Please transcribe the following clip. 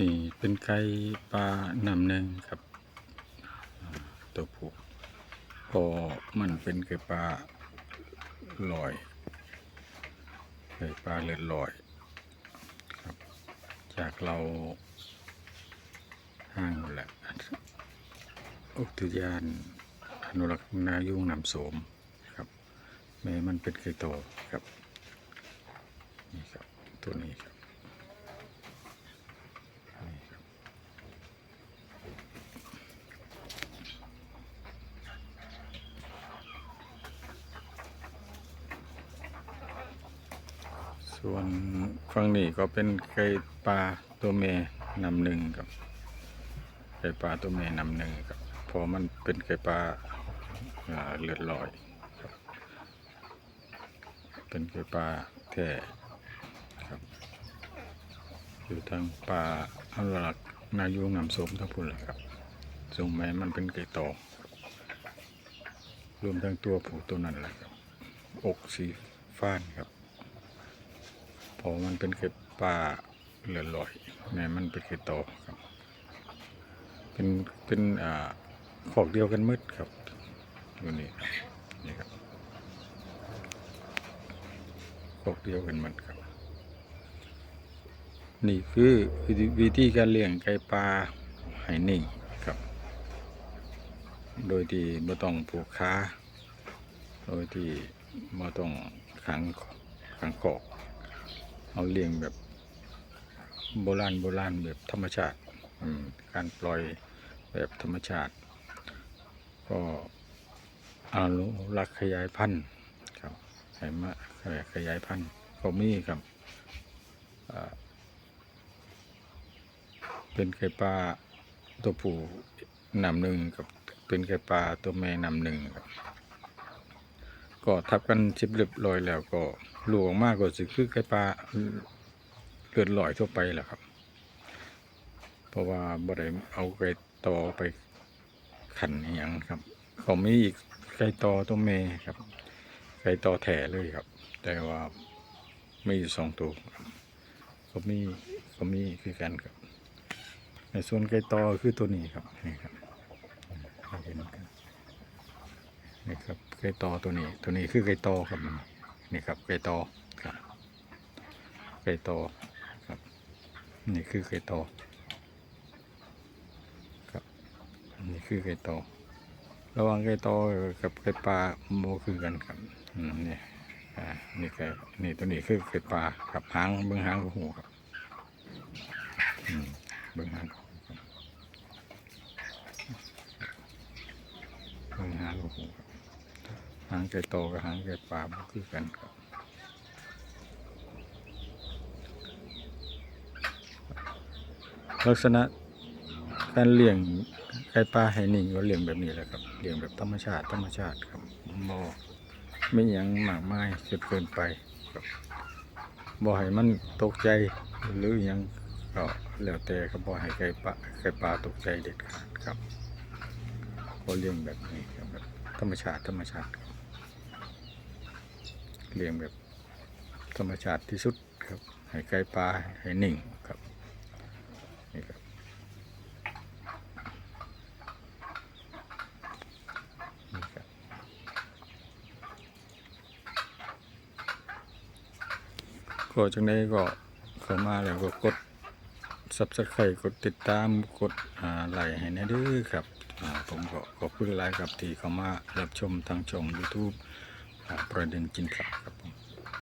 นี่เป็นไก่ปลานำหนึ่งครับ ตัวผู้พอมันเป็นไก่ปลาลอยไก่ปลาเลือดลอยครับ จากเราห้างแหละอุทยานอนุรักษ์นายุ่งนำโสมครับแม่มันเป็นไก่โตครับนี่ครับตัวนี้ครับ ส่วนฝั่งนี้ก็เป็นไก่ปลาตัวเมยนำหนึ่งครับ ไก่ปลาตัวเมยนำหนึ่งครับเพราะมันเป็นไก่ปลาเลือดลอยครับ เป็นไก่ปลาแท้ครับ อยู่ทางป่าอนุรักษ์นายุงนำสมทั้งพุ่นเลยครับส่งแม่มันเป็นไก่โตครับรวมทั้งตัวผูตัวนั้นแหละครับ อกสีฟ้านครับ พอมันเป็นไก่ป่าเหลือลอยแม่มันเป็นไก่โตครับ เป็นเป็นอ่าขอกเดียวกันมืดครับอยู่นี่นี่ครับขอกเดียวกันหมดครับ นี่คือวิธีการเลี้ยงไก่ปลาไหนิ่งครับ โดยที่ไม่ต้องผูกขาโดยที่ไม่ต้องขังขังกอก เอาเลี้ยงแบบโบราณโบราณแบบธรรมชาติการปล่อยแบบธรรมชาติ ก็อนุรักษ์ขยายพันธุ์ครับให้มาขยายพันธุ์ก็มีครับเป็นไก่ปลาตัวผู้นำหนึ่งกับเป็นไก่ปลาตัวแม่นำหนึ่งครับ ก็ทับกันชิบเรียบร้อยแล้วก็หลูกออกมาก็สิคือไก่ปลาเลือดลอยทั่วไปแหละครับ เพราะว่าบ่ได้เอาไก่ตอไปขันอย่างครับเขามีอีกไก่ตอตัวแม่ครับ ไก่ตอแถเลยครับ แต่ว่ามีอยู่สองตัวก็มีก็มีคือกันครับ ในส่วนไก่ตอคือตัวนี้ครับนี่ครับเห็นกันนี่ครับ ไก่ตอตัวนี้ ตัวนี้คือไก่ตอครับนี่ครับไก่ตอครับไก่ตอครับ นี่คือไก่ตอครับนี่คือไก่ตอระหว่างไก่ตอกับไก่ปลาโมคือกันครับนี่นี่ไก่นี่ตัวนี้คือไก่ปลาครับหางเบื้องหางของหูครับเบื้องหางเบื้องหางของผมครับ หางไก่โตกับหางไก่ปลามันคือกันครับลักษณะการเลี้ยงไก่ปลาให้นิ่งก็เลี้ยงแบบนี้แหละครับเลี้ยงแบบธรรมชาติธรรมชาติครับบ่ไม่ยังหมากมายจนเกินไปครับบ่ให้มันตกใจหรือยังก็แล้วแต่ครับบ่ให้ไก่ปลาไก่ปลาตกใจเด็ดขาดครับก็เลี้ยงแบบนี้ครับแบบธรรมชาติธรรมชาติ เลี้ยงแบบธรรมชาติที่สุดครับ ให้ไก่ปลาให้นิ่งครับนี่ครับนี่ครับก็จังไดก็เข้ามาแล้วก็กดซับสไครต์กดติดตามกดไลค์ให้แนะด้อครับผมก็ขอบคุณหลายครับที่เข้ามารับชมทางช่อง YouTube อ่าประเด็นกินขับครับผม